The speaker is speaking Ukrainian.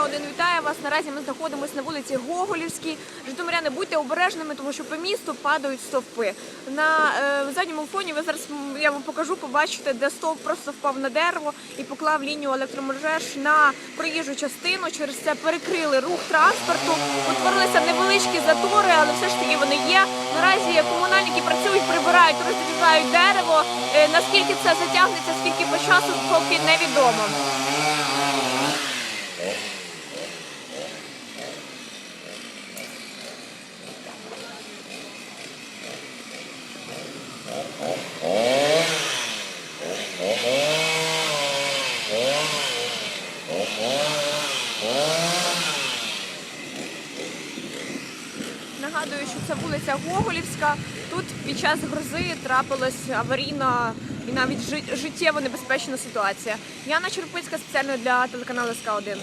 вас. Наразі ми знаходимося на вулиці Гоголівській. Житомиряни, будьте обережними, тому що по місту падають стовпи. На е, задньому фоні ви зараз я вам покажу, побачите, де стовп просто впав на дерево і поклав лінію електромереж на проїжджу частину. Через це перекрили рух транспорту. Утворилися невеличкі затори, але все ж таки вони є. Наразі комунальники працюють, прибирають, розрізають дерево. Е, Наскільки це затягнеться, скільки по часу, поки невідомо. Нагадую, що це вулиця Гоголівська. Тут під час грози трапилась аварійна і навіть жи- життєво небезпечна ситуація. Яна Черпицька спеціально для телеканалу СК 1